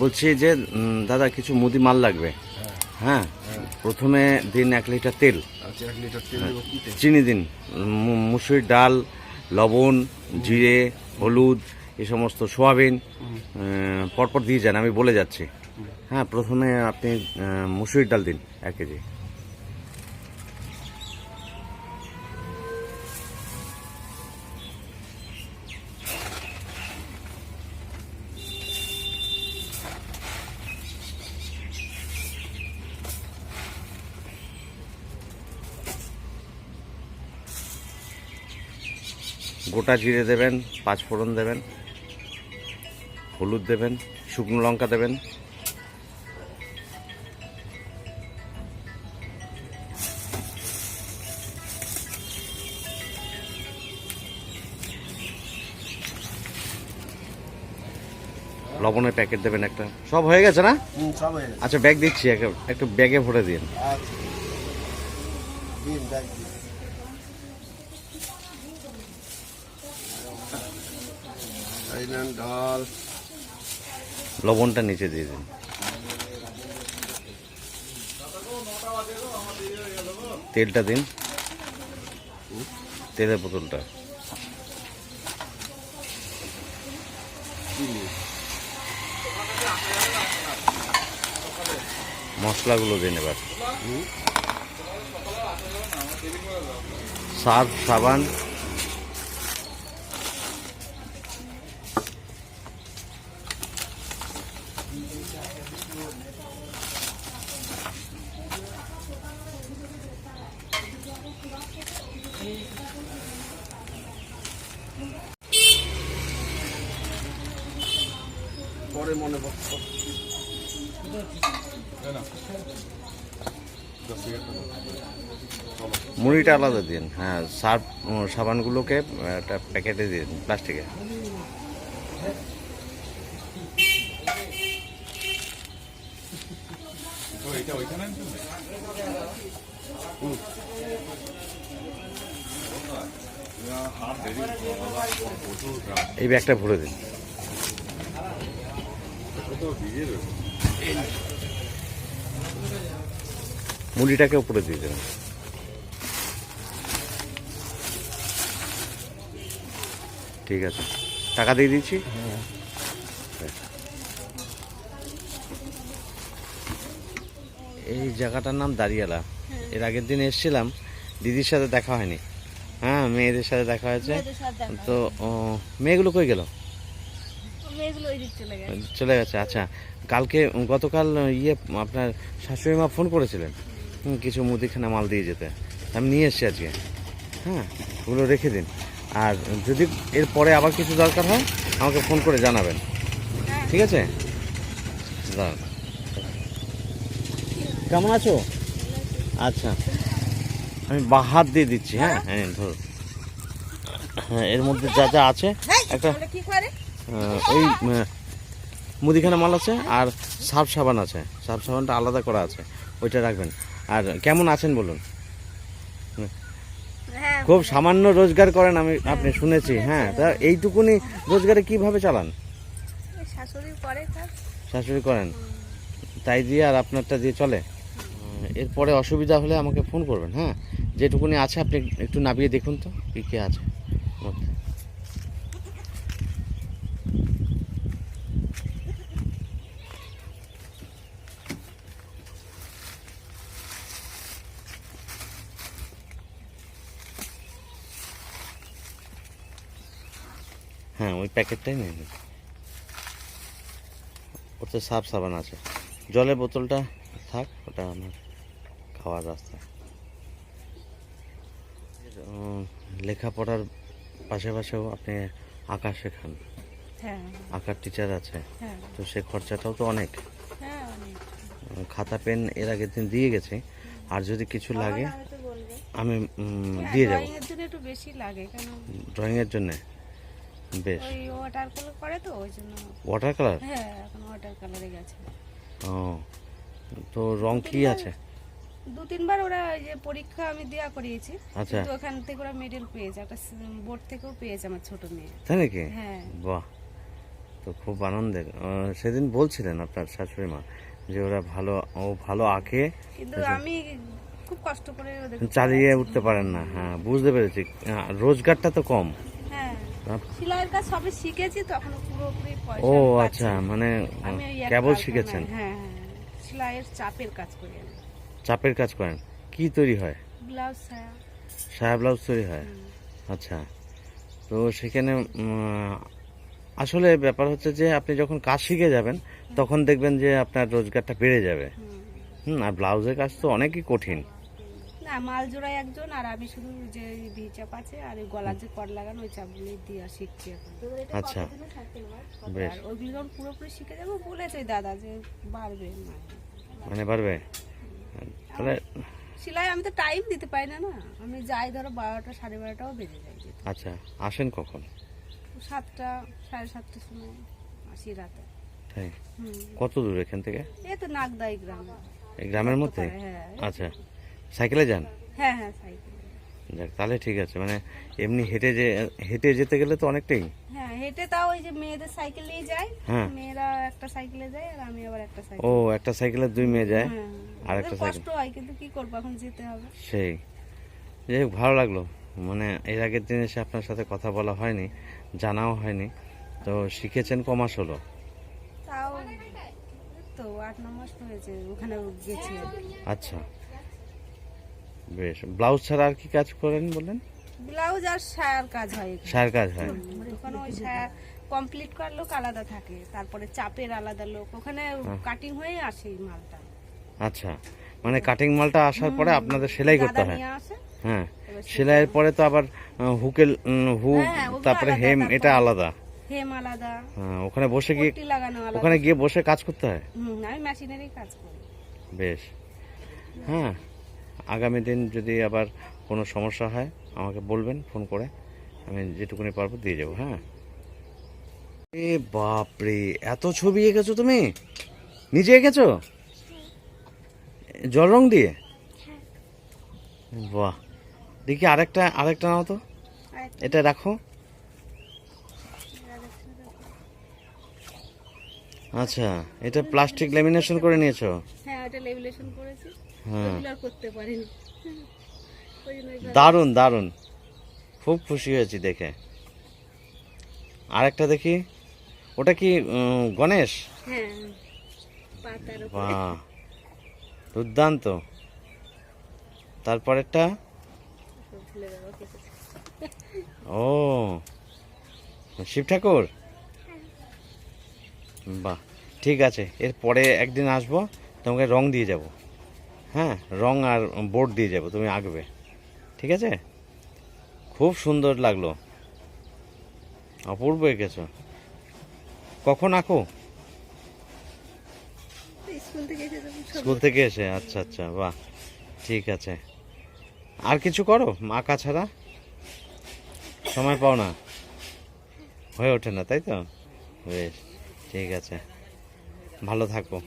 বলছি যে দাদা কিছু মুদি মাল লাগবে। হ্যাঁ প্রথমে দিন এক লিটার তেল। আচ্ছা তেল চিনি দিন। মুসুর মুসুরির ডাল লবণ জিরে হলুদ এ সমস্ত সোয়াবিন পরপর দিয়ে যান আমি বলে যাচ্ছি। হ্যাঁ প্রথমে আপনি মুসুর মুসুরির ডাল দিন এক কেজি। গোটা জিরে দেবেন পাঁচ ফোড়ন দেবেন হলুদ দেবেন শুকনো লঙ্কা দেবেন। লবণের প্যাকেট দেবেন একটা। সব হয়ে গেছে না? আচ্ছা ব্যাগ দিচ্ছি একটা একটু ব্যাগে ভরে দিন। আচ্ছা। দিন। লবণটা নিচে দিয়ে দিন। তেলটা দিন। তেলের বোতলটা। মশলাগুলো দিন এবার। সার্ফ সাবান। পরে মনে পড়ছে। মুড়িটা আলাদা দিন হ্যাঁ সার্ফ সাবানগুলোকে একটা প্যাকেটে দিন প্লাস্টিকে। এই ব্যাগটা ভরে দিন। মুড়িটাকে উপরে দিয়ে দেবেন। ঠিক আছে। টাকা দিয়ে দিচ্ছি? এই জায়গাটার নাম দাঁড়িয়ালা। এর আগের দিন এসেছিলাম, দিদির সাথে দেখা হয়নি। হ্যাঁ মেয়েদের সাথে দেখা হয়েছে। তো মেয়েগুলো কই গেল? চলে গেছে। আচ্ছা। কালকে গতকাল ইয়ে আপনার শাশুড়ি মা ফোন করেছিলেন কিছু মুদিখানা মাল দিয়ে যেতে। আমি নিয়ে এসেছি আজকে। হ্যাঁ ওগুলো রেখে দিন। আর যদি এর পরে আবার কিছু দরকার হয় আমাকে ফোন করে জানাবেন। ঠিক আছে? দাঁড়ান। কেমন আছো। আচ্ছা। আমি বাঁ হাত দিয়ে দিচ্ছি হ্যাঁ? হ্যাঁ ধরো হ্যাঁ এর মধ্যে যা যা আছে একটা ওই মুদিখানা মাল আছে আর সার্ফ সাবান আছে। সার্ফ সাবানটা আলাদা করা আছে ওইটা রাখবেন। আর কেমন আছেন বলুন? হ্যাঁ খুব সামান্য রোজগার করেন আমি আপনি শুনেছি হ্যাঁ? তা এইটুকুনি রোজগারে কীভাবে চালান? শাশুড়ি করেন? তাই দিয়ে আর আপনারটা দিয়ে চলে? এরপরে অসুবিধা হলে আমাকে ফোন করবেন হ্যাঁ? যেটুকুনি আছে আপনি একটু নামিয়ে দেখুন তো, কী কী আছে। হ্যাঁ ওই প্যাকেটটাই নিয়ে নিন। ওতে সাফ সাবান আছে। জলের বোতলটা থাক, ওটা আমার খাওয়ার রাস্তায় উম, লেখাপড়ার পাশাপাশিও আপনি আঁকা শেখান হ্যাঁ। আঁকার টিচার আছে। হ্যাঁ। তো সে খরচাটাও তো অনেক। হ্যাঁ খাতা পেন এর আগের দিন দিয়ে গেছে। আর যদি কিছু লাগে আমি দিয়ে যাব। ড্রয়িং এর জন্য একটু বেশি লাগে কেন ড্রয়িংয়ের জন্যে? বেশ। ওয়াটার কালার করে তো ওই জন্য ওয়াটার কালার হ্যাঁ এখন ওয়াটার কালারে গেছে। ও তো রং কি আছে? দু তিনবার ওরা ওই যে পরীক্ষা আমি দেওয়া করিয়েছি। আচ্ছা। কিন্তু ওখান থেকে ওরা মেডেল পেয়েছে একটা বোর্ড থেকেও পেয়েছে আমার ছোট মেয়ে। তাই নাকি? হ্যাঁ। বাহ। তো খুব আনন্দের। আহ, সেদিন বলছিলেন আপনার শাশুড়ি মা যে ওরা ভালো ও ভালো আঁকে। কিন্তু আমি খুব কষ্ট করে ওদের চালিয়ে উঠতে পারেন না। হ্যাঁ বুঝতে পেরেছি। রোজগারটা তো কম। হ্যাঁ। আপ- সেলাইয়ের কাজ সবে শিখেছি তখন পুরোপুরি পয়সা ও আমি পাচ্ছি আচ্ছা না। মানে আমি ওই এক কেবল কারখানায়- শিখেছেন। হ্যাঁ হ্যাঁ। সেলাইয়ের চাপের কাজ করি আমি। চাপের কাজ করেন। কি তৈরি হয়? ব্লাউজ সায়া ব্লাউজ তৈরি হয়? আচ্ছা। তো সেখানে আসলে ব্যাপার হচ্ছে যে আপনি যখন কাজ শিখে যাবেন তখন দেখবেন যে আপনার রোজগারটা বেড়ে যাবে। হুম। আর ব্লাউজের কাজ তো অনেকই কঠিন। না মাল জোড়ায় একজন আর আমি শুধু যে ভি চাপ আছে আর ওই গলার যে কর লাগানো ওই চাপগুলি দিয়ে শিখছি এখন। আচ্ছা। বেশ। আর ওইগুলো যখন পুরোপুরি শিখে যাব বলেছে দাদা যে বাড়বে। মানে পারবে তাহলে সেলাই আমি তো টাইম দিতে পারি না না। আমি যাই ধরো বারোটা সাড়ে বারোটাও বেজে যেতে। আচ্ছা আসেন কখন? সাতটা সাড়ে সাতটার সময় আসি রাতে। তাই কত দূর এখান থেকে? এই তো নাগদাই গ্রাম। এই গ্রামের মধ্যে? হ্যাঁ। আচ্ছা সাইকেলে যান? হ্যাঁ হ্যাঁ সাইকেল। যাক তাহলে ঠিক আছে মানে এমনি হেঁটে যে হেঁটে যেতে গেলে তো অনেকটাই। হ্যাঁ হেঁটে তাও ওই যে মেয়েদের সাইকেল নিয়ে যায়। হ্যাঁ। মেয়েরা একটা সাইকেলে যায় আর আমি আবার একটা সাইকেল ও একটা সাইকেলে দুই মেয়ে যায়? হ্যাঁ আর একটা ওদের কষ্ট হয় কিন্তু কি করব এখন যেতে হবে। সেই। যাই ভালো লাগল। মানে এর আগের দিন এসে আপনার সাথে কথা বলা হয়নি জানাও হয়নি। তো শিখেছেন কমাস হলো। তাও তো আট ন মাস হয়েছে ওখানে গেছি। আচ্ছা। বেশ। ব্লাউজ ছাড়া আর কি কাজ করেন বললেন? ব্লাউজ আর সায়ার কাজ হয়। সার কাজ হয়। ওখানে ওই সায়া কমপ্লিট করার লোক আলাদা থাকে তারপরে চাপের আলাদা লোক। ওখানে কাটিং হয়ে আসে এই মালটা। আচ্ছা মানে কাটিং মালটা আসার পরে আপনাদের সেলাই করতে হয়। হ্যাঁ সেলাইয়ের পরে তো আবার হুকেল হুক হ্যাঁ, তারপরে হেম এটা আলাদা। হেম আলাদা। হ্যাঁ, ওখানে বসে গিয়ে ওখানে গিয়ে বসে কাজ করতে হয়? আমি মেশিনেরই কাজ করি। বেশ। হ্যাঁ আগামী দিন যদি আবার কোনো সমস্যা হয় আমাকে বলবেন ফোন করে। আমি যেটুকুনি পারব দিয়ে যাব হ্যাঁ? এ বাপরে এত ছবি এঁকেছো তুমি? নিজে এঁকেছো? জল রং দিয়ে? বাহ দেখি আরেকটা আরেকটা নাও তো। এটা রাখো। আচ্ছা এটা প্লাস্টিক ল্যামিনেশন করে নিয়েছো? হ্যাঁ করেছি। হ্যাঁ। করতে পারিনি। দারুণ দারুণ। খুব খুশি হয়েছি দেখে। আরেকটা দেখি। ওটা কি গণেশ? হ্যাঁ বাহ দুর্দান্ত। তারপরেরটা? ও শিব ঠাকুর? বাহ ঠিক আছে এর পরে একদিন আসব তোমাকে রং দিয়ে যাব। হ্যাঁ রং আর বোর্ড দিয়ে যাব তুমি আঁকবে। ঠিক আছে? খুব সুন্দর লাগল। অপূর্ব এঁকেছো। কখন আঁকো? স্কুল থেকে এসে আচ্ছা আচ্ছা বাহ ঠিক আছে। আর কিছু করো? আঁকা ছাড়া? সময় পাও না? হয়ে ওঠে না তাই তো? বেশ ঠিক আছে। ভালো থাকো।